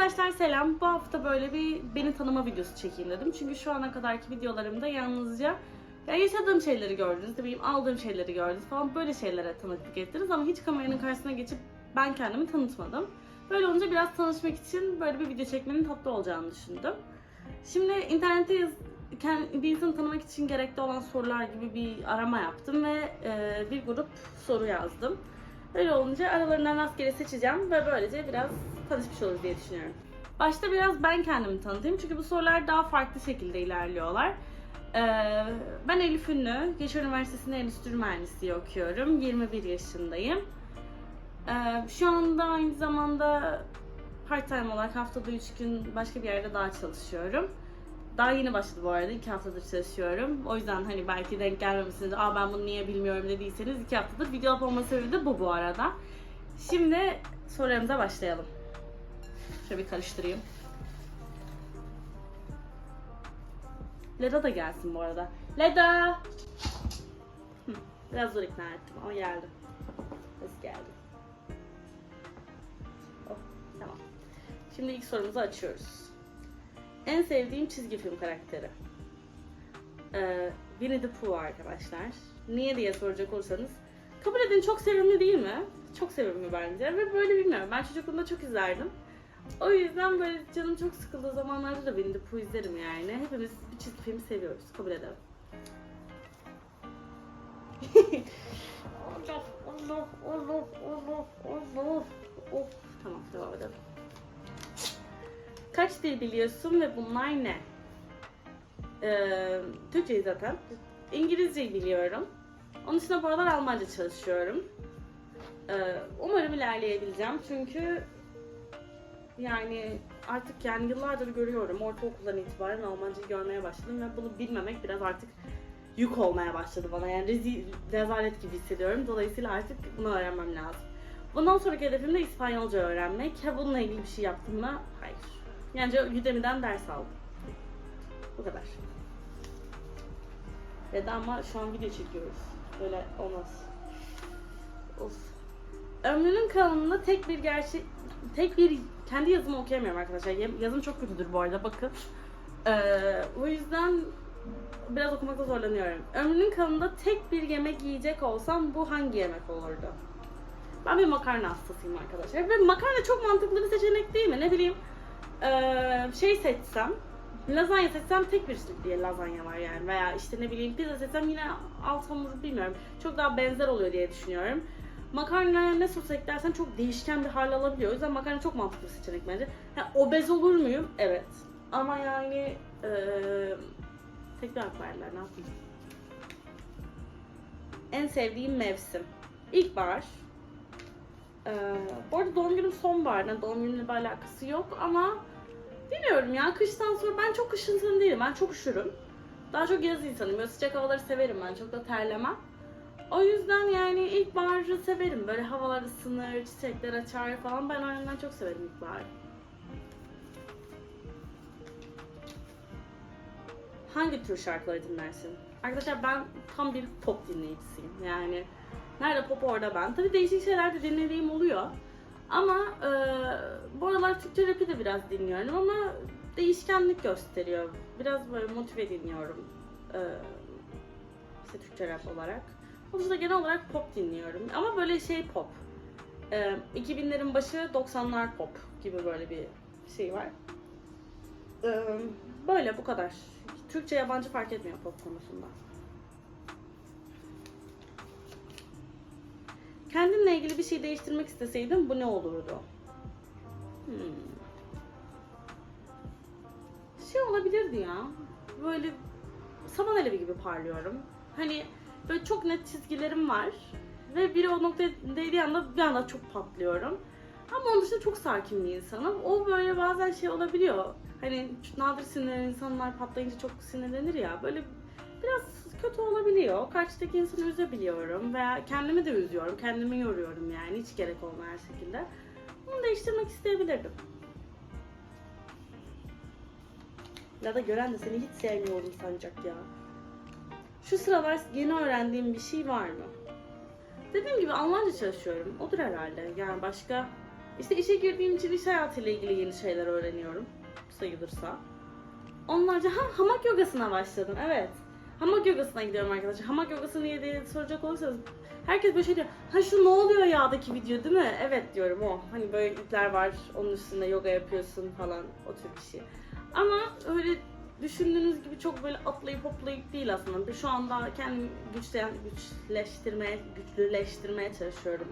Arkadaşlar selam. Bu hafta böyle bir beni tanıma videosu çekeyim dedim. Çünkü şu ana kadarki videolarımda yalnızca ya yaşadığım şeyleri gördünüz, ne aldığım şeyleri gördünüz falan böyle şeylere tanıklık ettiniz ama hiç kameranın karşısına geçip ben kendimi tanıtmadım. Böyle olunca biraz tanışmak için böyle bir video çekmenin tatlı olacağını düşündüm. Şimdi internette yaz, bir insanı tanımak için gerekli olan sorular gibi bir arama yaptım ve e, bir grup soru yazdım. Öyle olunca aralarından rastgele seçeceğim ve böylece biraz tanışmış oluruz diye düşünüyorum. Başta biraz ben kendimi tanıtayım çünkü bu sorular daha farklı şekilde ilerliyorlar. Ee, ben Elif Ünlü, Geçer Üniversitesi'nde Endüstri Mühendisliği okuyorum. 21 yaşındayım. Ee, şu anda aynı zamanda part time olarak haftada 3 gün başka bir yerde daha çalışıyorum. Daha yeni başladı bu arada. 2 haftadır çalışıyorum. O yüzden hani belki denk gelmemişsiniz. Aa ben bunu niye bilmiyorum dediyseniz 2 haftadır video yapmama sebebi de bu bu arada. Şimdi sorularımıza başlayalım. Şöyle bir karıştırayım. Leda da gelsin bu arada. Leda! Biraz zor ikna ettim ama geldi. Nasıl geldi? Oh, tamam. Şimdi ilk sorumuzu açıyoruz. En sevdiğim çizgi film karakteri. Ee, Winnie the Pooh arkadaşlar. Niye diye soracak olursanız. Kabul edin çok sevimli değil mi? Çok sevimli bence ve böyle bilmiyorum. Ben çocukluğumda çok izlerdim. O yüzden böyle canım çok sıkıldığı zamanlarda da Winnie the Pooh izlerim yani. Hepimiz bir çizgi filmi seviyoruz. Kabul edelim. Allah, Allah, Allah, Allah, Allah. Of, tamam devam edelim. Kaç dil biliyorsun ve bunlar ne? Ee, Türkçeyi zaten. İngilizceyi biliyorum. Onun dışında bu aralar Almanca çalışıyorum. Ee, umarım ilerleyebileceğim çünkü yani artık yani yıllardır görüyorum. Ortaokuldan itibaren Almancayı görmeye başladım ve bunu bilmemek biraz artık yük olmaya başladı bana. Yani rezil, rezalet gibi hissediyorum. Dolayısıyla artık bunu öğrenmem lazım. Bundan sonraki hedefim de İspanyolca öğrenmek. Ha bununla ilgili bir şey yaptım mı? Hayır. Yani Udemy'den ders aldım. Bu kadar. Ve ama şu an video çekiyoruz. Böyle olmaz. Of. Ömrünün kalanında tek bir gerçek, tek bir kendi yazımı okuyamıyorum arkadaşlar. Yaz- Yazım çok kötüdür bu arada bakın. Ee, o yüzden biraz okumakta zorlanıyorum. Ömrünün kalanında tek bir yemek yiyecek olsam bu hangi yemek olurdu? Ben bir makarna hastasıyım arkadaşlar. Ve makarna çok mantıklı bir seçenek değil mi? Ne bileyim ee, şey seçsem, lazanya seçsem tek bir diye lazanya var yani. Veya işte ne bileyim pizza seçsem yine alt hamuru bilmiyorum. Çok daha benzer oluyor diye düşünüyorum. Makarnaya ne sos eklersen çok değişken bir hal alabiliyor. O yüzden makarna çok mantıklı bir seçenek bence. Ha, obez olur muyum? Evet. Ama yani ee, tek bir hak ne yapayım. En sevdiğim mevsim. İlkbahar. Ee, bu arada doğum günüm sonbahar. Yani doğum günümle bir alakası yok ama bilmiyorum ya kıştan sonra ben çok kış insanı değilim. Ben çok üşürüm. Daha çok yaz insanıyım. Böyle sıcak havaları severim ben. Çok da terlemem. O yüzden yani ilkbaharı severim. Böyle havalar ısınır, çiçekler açar falan. Ben o yüzden çok severim ilkbaharı. Hangi tür şarkıları dinlersin? Arkadaşlar ben tam bir pop dinleyicisiyim. Yani nerede pop orada ben. Tabii değişik şeyler de dinlediğim oluyor. Ama e, bu aralar Türkçe rap'i de biraz dinliyorum ama değişkenlik gösteriyor. Biraz böyle motive dinliyorum. E, işte Türkçe rap olarak. Onun dışında genel olarak pop dinliyorum. Ama böyle şey pop. E, 2000'lerin başı 90'lar pop gibi böyle bir şey var. E, böyle bu kadar. Türkçe yabancı fark etmiyor pop konusunda. Kendimle ilgili bir şey değiştirmek isteseydim bu ne olurdu? Hmm. Şey olabilirdi ya. Böyle saman alevi gibi parlıyorum. Hani böyle çok net çizgilerim var. Ve biri o noktaya değdiği anda bir anda çok patlıyorum. Ama onun dışında çok sakin bir insanım. O böyle bazen şey olabiliyor. Hani nadir sinirlenen insanlar patlayınca çok sinirlenir ya. Böyle biraz kötü olabiliyor. Karşıdaki insanı üzebiliyorum veya kendimi de üzüyorum. Kendimi yoruyorum yani hiç gerek olmayan şekilde. Bunu değiştirmek isteyebilirdim. Ya da gören de seni hiç sevmiyorum sanacak ya. Şu sıralar yeni öğrendiğim bir şey var mı? Dediğim gibi Almanca çalışıyorum. Odur herhalde. Yani başka İşte işe girdiğim için iş hayatıyla ilgili yeni şeyler öğreniyorum sayılırsa. Onlarca ha hamak yogasına başladım evet. Hamak yogasına gidiyorum arkadaşlar. Hamak yogası niye diye soracak olursanız herkes böyle şey diyor. Ha şu ne oluyor yağdaki video değil mi? Evet diyorum o. Hani böyle ipler var onun üstünde yoga yapıyorsun falan o tür bir şey. Ama öyle düşündüğünüz gibi çok böyle atlayıp hoplayıp değil aslında. Şu anda kendimi güçlen, güçleştirmeye, güçlüleştirmeye çalışıyorum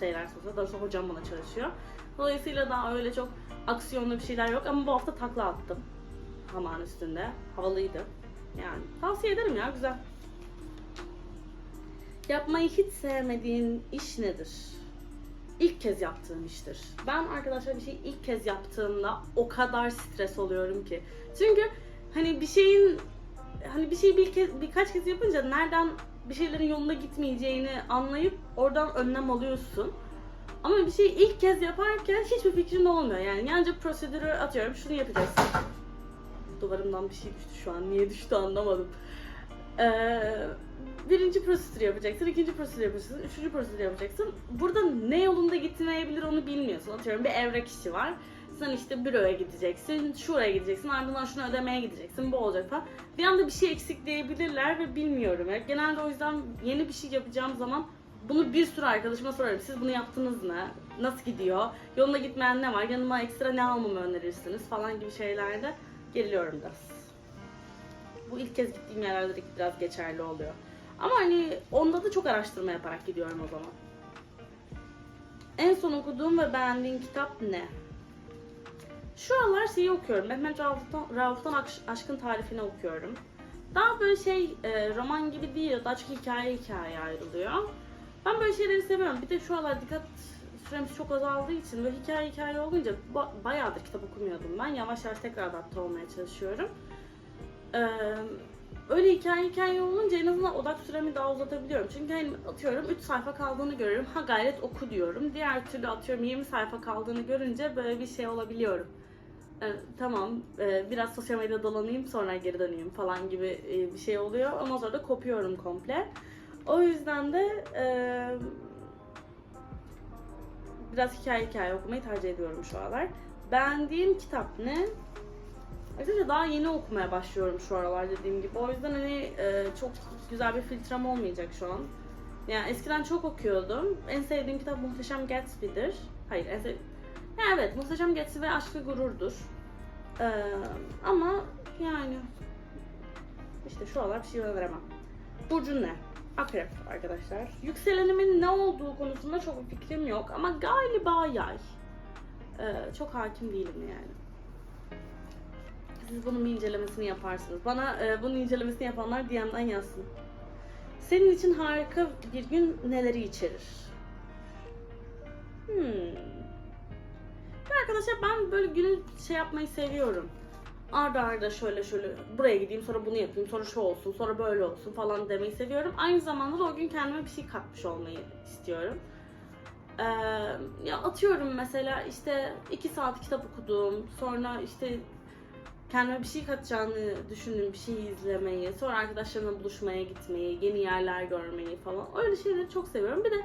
şeyler sonuçta. Daha sonra hocam bana çalışıyor. Dolayısıyla daha öyle çok aksiyonlu bir şeyler yok ama bu hafta takla attım. Hamağın üstünde. Havalıydı. Yani tavsiye ederim ya güzel. Yapmayı hiç sevmediğin iş nedir? İlk kez yaptığım iştir. Ben arkadaşlar bir şeyi ilk kez yaptığımda o kadar stres oluyorum ki. Çünkü hani bir şeyin hani bir şeyi bir kez, birkaç kez yapınca nereden bir şeylerin yolunda gitmeyeceğini anlayıp oradan önlem alıyorsun. Ama bir şeyi ilk kez yaparken hiçbir fikrin olmuyor. Yani yalnızca prosedürü atıyorum şunu yapacaksın. Duvarımdan bir şey düştü şu an. Niye düştü anlamadım. Ee, birinci prosedürü yapacaksın, ikinci prosedürü yapacaksın, üçüncü prosedürü yapacaksın. Burada ne yolunda gitmeyebilir onu bilmiyorsun. Atıyorum bir evrak işi var. Sen işte büroya gideceksin, şuraya gideceksin, ardından şunu ödemeye gideceksin, bu olacak falan. Bir anda bir şey eksik diyebilirler ve bilmiyorum. Yani genelde o yüzden yeni bir şey yapacağım zaman bunu bir sürü arkadaşıma sorarım. Siz bunu yaptınız mı? Nasıl gidiyor? Yolunda gitmeyen ne var? Yanıma ekstra ne almamı önerirsiniz falan gibi şeylerde geriliyorum biraz. Bu ilk kez gittiğim yerlerde de biraz geçerli oluyor. Ama hani onda da çok araştırma yaparak gidiyorum o zaman. En son okuduğum ve beğendiğin kitap ne? Şu aralar şeyi okuyorum. Mehmet Rauf'tan, Rauf'tan Aş- Aşkın Tarifini okuyorum. Daha böyle şey e, roman gibi değil, daha çok hikaye hikaye ayrılıyor. Ben böyle şeyleri seviyorum. Bir de şu aralar dikkat süremiz çok azaldığı için ve hikaye hikaye olunca ba- bayağıdır kitap okumuyordum ben. Yavaş yavaş tekrar adapte olmaya çalışıyorum. Ee, öyle hikaye hikaye olunca en azından odak süremi daha uzatabiliyorum. Çünkü hani atıyorum 3 sayfa kaldığını görüyorum. Ha gayret oku diyorum. Diğer türlü atıyorum 20 sayfa kaldığını görünce böyle bir şey olabiliyorum. Ee, tamam e, biraz sosyal medyada dolanayım sonra geri döneyim falan gibi e, bir şey oluyor. Ama sonra da kopuyorum komple. O yüzden de e, biraz hikaye hikaye okumayı tercih ediyorum şu aralar. Beğendiğim kitap ne? Arkadaşlar daha yeni okumaya başlıyorum şu aralar dediğim gibi. O yüzden hani e, çok güzel bir filtrem olmayacak şu an. Yani eskiden çok okuyordum. En sevdiğim kitap Muhteşem Gatsby'dir. Hayır, en sev... evet Muhteşem Gatsby ve Aşk ve Gurur'dur. E, ama yani işte şu aralar bir şey öneremem. Burcun ne? Akrep arkadaşlar. Yükselenimin ne olduğu konusunda çok bir fikrim yok ama galiba yay. E, çok hakim değilim yani. Siz bunun incelemesini yaparsınız. Bana e, bunun incelemesini yapanlar DM'den yazsın. Senin için harika bir gün neleri içerir? Hmm. Ya Arkadaşlar ben böyle günü şey yapmayı seviyorum. Arda arda şöyle şöyle buraya gideyim sonra bunu yapayım sonra şu olsun sonra böyle olsun falan demeyi seviyorum. Aynı zamanda da o gün kendime bir şey katmış olmayı istiyorum. Ee, ya atıyorum mesela işte iki saat kitap okudum sonra işte kendime bir şey katacağını düşündüğüm bir şeyi izlemeyi, sonra arkadaşlarımla buluşmaya gitmeyi, yeni yerler görmeyi falan. Öyle şeyleri çok seviyorum. Bir de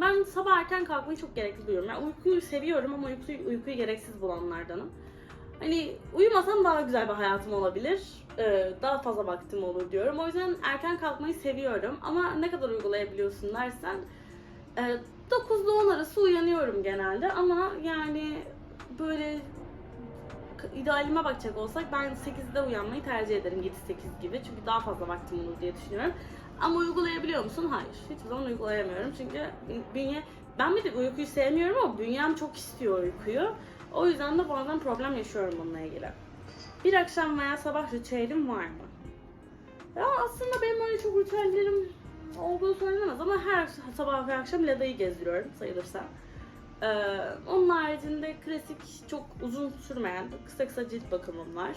ben sabah erken kalkmayı çok gerekli buluyorum. Yani uykuyu seviyorum ama uykuyu, uykuyu gereksiz bulanlardanım. Hani uyumasam daha güzel bir hayatım olabilir. Ee, daha fazla vaktim olur diyorum. O yüzden erken kalkmayı seviyorum. Ama ne kadar uygulayabiliyorsun dersen e, 9 ile 10 arası uyanıyorum genelde. Ama yani böyle idealime bakacak olsak ben 8'de uyanmayı tercih ederim 7-8 gibi. Çünkü daha fazla vaktim olur diye düşünüyorum. Ama uygulayabiliyor musun? Hayır. Hiçbir zaman uygulayamıyorum. Çünkü bünye ben bir de uykuyu sevmiyorum ama bünyem çok istiyor uykuyu. O yüzden de bazen problem yaşıyorum bununla ilgili. Bir akşam veya sabah ritüelim var mı? Ya aslında benim öyle çok ritüellerim olduğu söylenemez ama her sabah ve akşam Lada'yı gezdiriyorum sayılırsa. Ee, onun haricinde klasik çok uzun sürmeyen kısa kısa cilt bakımım var.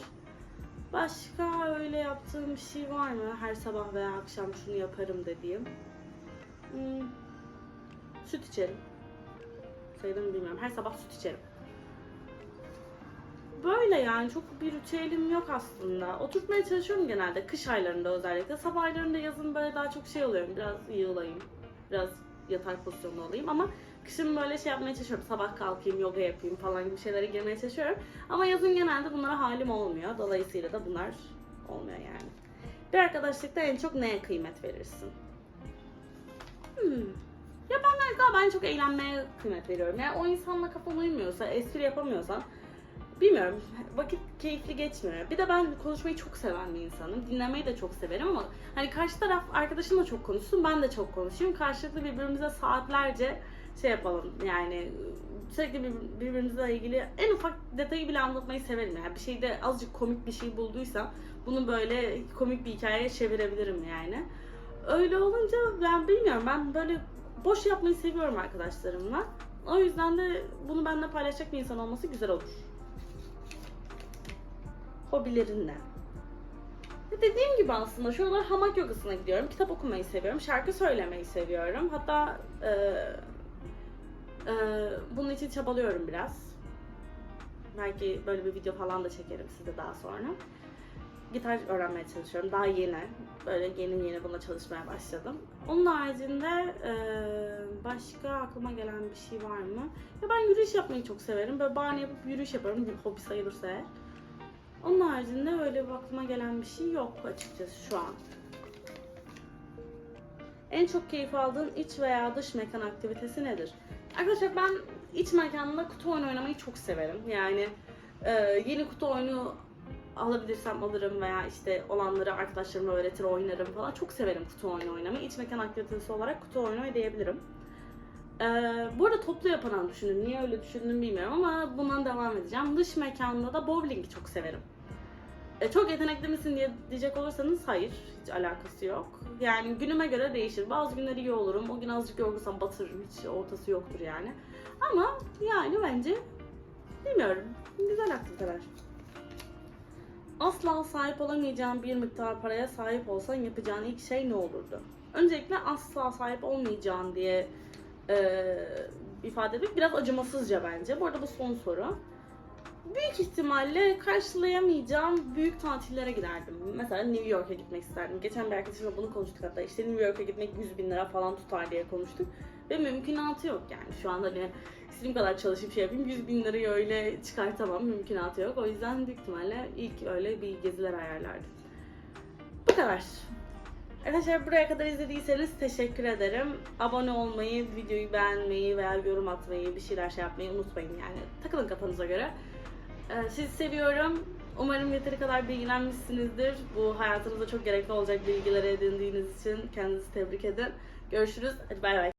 Başka öyle yaptığım bir şey var mı? Her sabah veya akşam şunu yaparım dediğim. Hmm, süt içerim. Sayılır mı bilmiyorum. Her sabah süt içerim. Böyle yani çok bir ritüelim yok aslında. Oturtmaya çalışıyorum genelde kış aylarında özellikle. Sabah aylarında yazın böyle daha çok şey oluyorum. Biraz yığılayım. Biraz yatar pozisyonda olayım ama Kışın böyle şey yapmaya çalışıyorum. Sabah kalkayım, yoga yapayım falan gibi şeylere girmeye çalışıyorum. Ama yazın genelde bunlara halim olmuyor. Dolayısıyla da bunlar olmuyor yani. Bir arkadaşlıkta en çok neye kıymet verirsin? Hmm. Ya ben galiba ben çok eğlenmeye kıymet veriyorum. Yani o insanla kafam uymuyorsa, espri yapamıyorsan bilmiyorum vakit keyifli geçmiyor. Bir de ben konuşmayı çok seven bir insanım. Dinlemeyi de çok severim ama hani karşı taraf arkadaşım da çok konuşsun, ben de çok konuşayım. Karşılıklı birbirimize saatlerce şey yapalım yani sürekli bir- birbirimizle ilgili en ufak detayı bile anlatmayı severim. Yani bir şeyde azıcık komik bir şey bulduysam bunu böyle komik bir hikayeye çevirebilirim yani. Öyle olunca ben bilmiyorum ben böyle boş yapmayı seviyorum arkadaşlarımla. O yüzden de bunu benimle paylaşacak bir insan olması güzel olur. Hobilerin ne? Ya Dediğim gibi aslında şu aralar hamak yogasına gidiyorum. Kitap okumayı seviyorum. Şarkı söylemeyi seviyorum. Hatta e, e, bunun için çabalıyorum biraz. Belki böyle bir video falan da çekerim size daha sonra. Gitar öğrenmeye çalışıyorum. Daha yeni. Böyle yeni yeni buna çalışmaya başladım. Onun haricinde e, başka aklıma gelen bir şey var mı? Ya ben yürüyüş yapmayı çok severim. Böyle bahane yapıp yürüyüş yaparım. Bir hobi sayılırsa eğer. Onun haricinde öyle bir aklıma gelen bir şey yok açıkçası şu an. En çok keyif aldığın iç veya dış mekan aktivitesi nedir? Arkadaşlar ben iç mekanda kutu oyunu oynamayı çok severim. Yani e, yeni kutu oyunu alabilirsem alırım veya işte olanları arkadaşlarıma öğretir oynarım falan. Çok severim kutu oyunu oynamayı. İç mekan aktivitesi olarak kutu oyunu diyebilirim. Ee, bu arada toplu yapanan düşündüm. Niye öyle düşündüm bilmiyorum ama bundan devam edeceğim. Dış mekanda da bowling'i çok severim. E, çok yetenekli misin diye diyecek olursanız hayır. Hiç alakası yok. Yani günüme göre değişir. Bazı günler iyi olurum. O gün azıcık yorgunsam batırırım. Hiç ortası yoktur yani. Ama yani bence bilmiyorum. Güzel aktiviteler. Asla sahip olamayacağın bir miktar paraya sahip olsan yapacağın ilk şey ne olurdu? Öncelikle asla sahip olmayacağın diye e, ifade etmek biraz acımasızca bence. Bu arada bu son soru. Büyük ihtimalle karşılayamayacağım büyük tatillere giderdim. Mesela New York'a gitmek isterdim. Geçen bir arkadaşımla bunu konuştuk hatta. İşte New York'a gitmek 100 bin lira falan tutar diye konuştuk. Ve mümkünatı yok yani. Şu anda hani istediğim kadar çalışıp şey yapayım 100 bin lirayı öyle çıkartamam. Mümkünatı yok. O yüzden büyük ihtimalle ilk öyle bir geziler ayarlardım. Bu kadar. Arkadaşlar buraya kadar izlediyseniz teşekkür ederim. Abone olmayı, videoyu beğenmeyi veya yorum atmayı, bir şeyler şey yapmayı unutmayın yani. Takılın kafanıza göre. Ee, Sizi seviyorum. Umarım yeteri kadar bilgilenmişsinizdir. Bu hayatınızda çok gerekli olacak bilgileri edindiğiniz için kendinizi tebrik edin. Görüşürüz. Hadi bay bay.